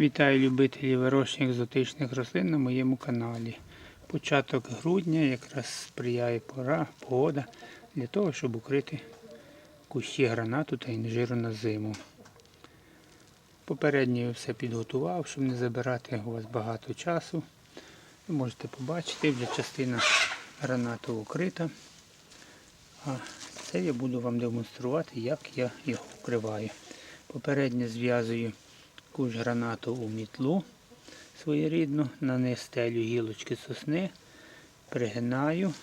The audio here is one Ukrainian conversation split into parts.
Вітаю любителів вирощення екзотичних рослин на моєму каналі. Початок грудня якраз сприяє пора, погода для того, щоб укрити кущі гранату та інжиру на зиму. Попередньо я все підготував, щоб не забирати у вас багато часу. Ви можете побачити, вже частина гранату укрита. А це я буду вам демонструвати, як я його укриваю. Попередньо зв'язую куш гранату у мітлу своєрідну, на неї стелю гілочки сосни, пригинаю,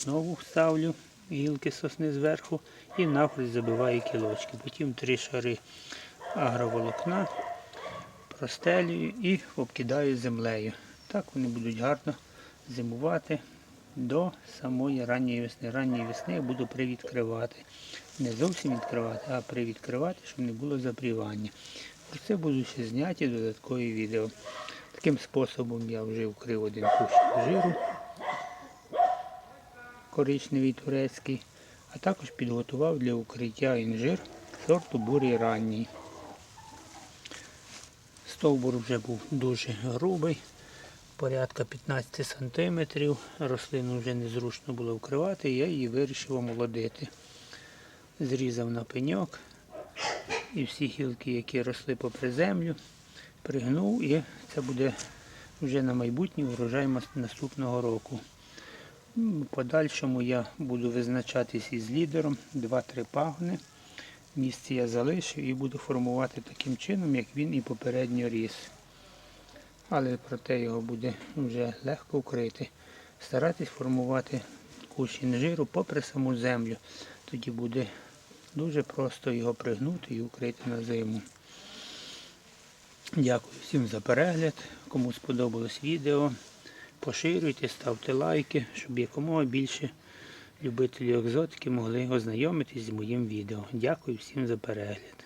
знову ставлю гілки сосни зверху і навхрест забиваю кілочки. Потім три шари агроволокна простелюю і обкидаю землею. Так вони будуть гарно зимувати до самої ранньої весни. Ранньої весни я буду привідкривати. Не зовсім відкривати, а привідкривати, щоб не було запрівання. Про це будуть ще зняті додаткові відео. Таким способом я вже вкрив один кущ жиру коричневий турецький, а також підготував для укриття інжир сорту бурий ранній. Стовбур вже був дуже грубий, порядка 15 см. Рослину вже незручно було вкривати, я її вирішив омолодити. Зрізав на пеньок і всі гілки, які росли попри землю, пригнув і це буде вже на майбутній урожай наступного року. М, В подальшому я буду визначатись із лідером 2-3 пагони. Місце я залишив і буду формувати таким чином, як він і попередньо ріс. Але проте його буде вже легко вкрити. Старатись формувати кущ інжиру попри саму землю. Тоді буде дуже просто його пригнути і укрити на зиму. Дякую всім за перегляд. Кому сподобалось відео, поширюйте, ставте лайки, щоб якомога більше любителів екзотики могли ознайомитись з моїм відео. Дякую всім за перегляд.